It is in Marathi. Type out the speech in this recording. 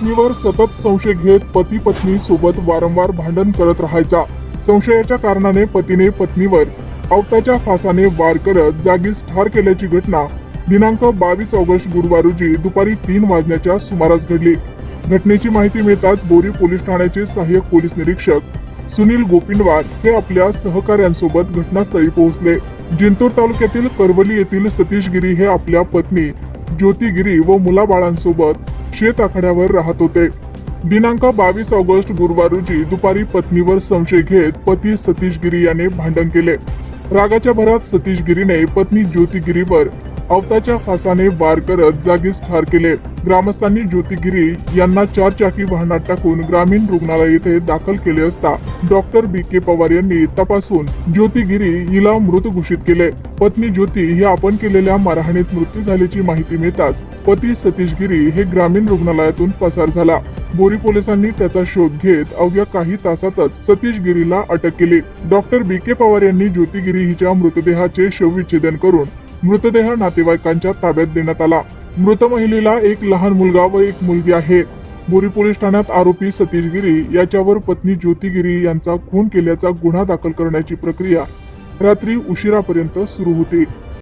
पत्नीवर सतत संशय घेत पती पत्नी सोबत वारंवार भांडण करत राहायचा. संशयाच्या कारणाने पतीने पत्नीवर अवताच्या फासाने वार करत जागीच ठार केल्याची घटना दिनांक बावीस ऑगस्ट गुरुवार रोजी दुपारी तीन वाजण्याच्या सुमारास घडली. घटनेची माहिती मिळताच बोरी पोलीस ठाण्याचे सहाय्यक पोलीस निरीक्षक सुनील गोपिंडवार हे आपल्या सहकाऱ्यांसोबत घटनास्थळी पोहोचले. जिंतूर तालुक्यातील करवली येथील सतीश गिरी हे आपल्या पत्नी ज्योतिगिरी व मुलाबाळांसोबत शेत आखाड्यावर राहत होते. दिनांक बावीस ऑगस्ट गुरुवार रोजी दुपारी पत्नीवर संशय घेत पती सतीश गिरी याने भांडण केले. रागाच्या भरात सतीश गिरीने पत्नी ज्योतिगिरीवर अवताच्या फासाने वार करत जागीच ठार केले. ग्रामस्थांनी ज्योतिगिरी यांना चार चाकी वाहनात टाकून ग्रामीण रुग्णालय येथे दाखल केले असता डॉक्टर बी के पवार यांनी तपासून ज्योतिगिरी हिला मृत घोषित केले. पत्नी ज्योती ही आपण केलेल्या मारहाणीत मृत्यू झाल्याची माहिती मिळताच पती सतीश गिरी हे ग्रामीण रुग्णालयातून पसार झाला. बोरी पोलिसांनी त्याचा शोध घेत अवघ्या काही तासातच सतीश गिरीला अटक केली. डॉक्टर बी के पवार यांनी ज्योतिगिरी हिच्या मृतदेहाचे शवविच्छेदन करून मृतदेह नातेवाईकांच्या ताब्यात देण्यात आला. मृत महिलेला एक लहान मुलगा व एक मुलगी आहे. बोरी पोलीस ठाण्यात आरोपी सतीश गिरी याच्यावर पत्नी ज्योती गिरी यांचा खून केल्याचा गुन्हा दाखल करण्याची प्रक्रिया रात्री उशिरापर्यंत सुरू होती.